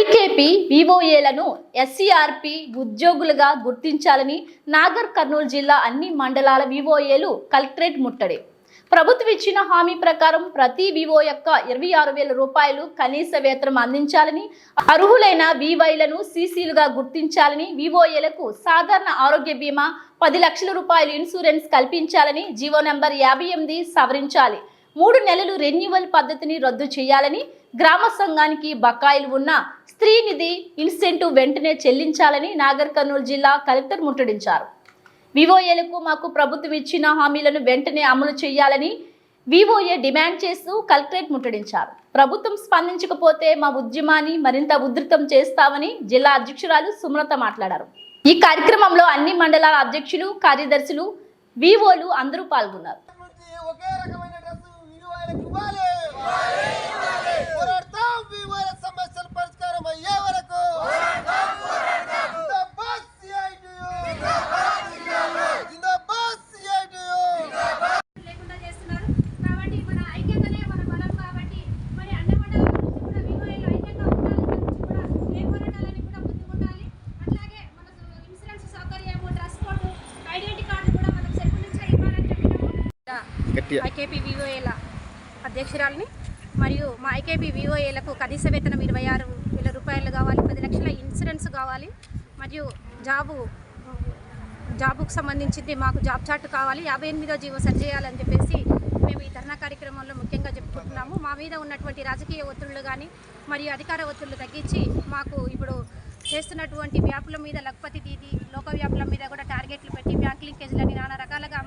IKP వివోఏలను SCRP ఉద్యోగులుగా గుర్తించాలని నాగర్ కర్నూలు జిల్లా అన్ని మండలాల వివోఏలు కలెక్టరేట్ ముట్టడి. ప్రభుత్వం ఇచ్చిన హామీ ప్రకారం ప్రతి వివో యొక్క ఇరవై ఆరు వేల రూపాయలు కనీస వేతనం అందించాలని అర్హులైన వివైలను సీసీలుగా గుర్తించాలని వివోఏలకు సాధారణ ఆరోగ్య బీమా పది లక్షల రూపాయలు ఇన్సూరెన్స్ కల్పించాలని జీవో నెంబర్ యాభై ఎనిమిది సవరించాలి. మూడు నెలలు రెన్యువల్ పద్ధతిని రద్దు చేయాలని గ్రామ సంఘానికి బకాయిలు ఉన్న స్త్రీ నిధి ఇన్సెంటివ్ వెంటనే చెల్లించాలని నాగర్ కర్నూలు జిల్లా కలెక్టర్ ముట్టడించారు. వివోఏలకు మాకు ప్రభుత్వం ఇచ్చిన హామీలను వెంటనే అమలు చేయాలని వివోఏ డిమాండ్ చేస్తూ కలెక్టరేట్ ముట్టడించారు. ప్రభుత్వం స్పందించకపోతే మా ఉద్యమాన్ని మరింత ఉధృతం చేస్తామని జిల్లా అధ్యక్షురాలు సుమలత మాట్లాడారు. ఈ కార్యక్రమంలో అన్ని మండలాల అధ్యక్షులు కార్యదర్శులు వివోలు అందరూ పాల్గొన్నారు. విలువలకు ఇవ్వాలి. పోరాడతాం. విలువల సమస్యల పరిష్కారం అయ్యే వరకు. ఐకేపీ వివోఏల అధ్యక్షురాలని మరియు మా ఐకేబీ వివోఏలకు కనీస వేతనం ఇరవై ఆరు వేల రూపాయలు కావాలి పది లక్షల ఇన్సూరెన్స్ కావాలి మరియు జాబు జాబుకు సంబంధించింది మాకు జాబ్ చార్ట్ కావాలి యాభై ఎనిమిదో జీవో సరి చేయాలని చెప్పేసి మేము ఈ ధర్నా కార్యక్రమంలో ముఖ్యంగా చెప్పుకుంటున్నాము. మా మీద ఉన్నటువంటి రాజకీయ ఒత్తిళ్ళు కానీ మరియు అధికార ఒత్తిళ్ళు తగ్గించి మాకు ఇప్పుడు చేస్తున్నటువంటి వ్యాపుల మీద లక్పతి దీది లోక వ్యాపుల మీద కూడా టార్గెట్లు పెట్టి బ్యాంక్ లింకేజ్లని నానా రకాలుగా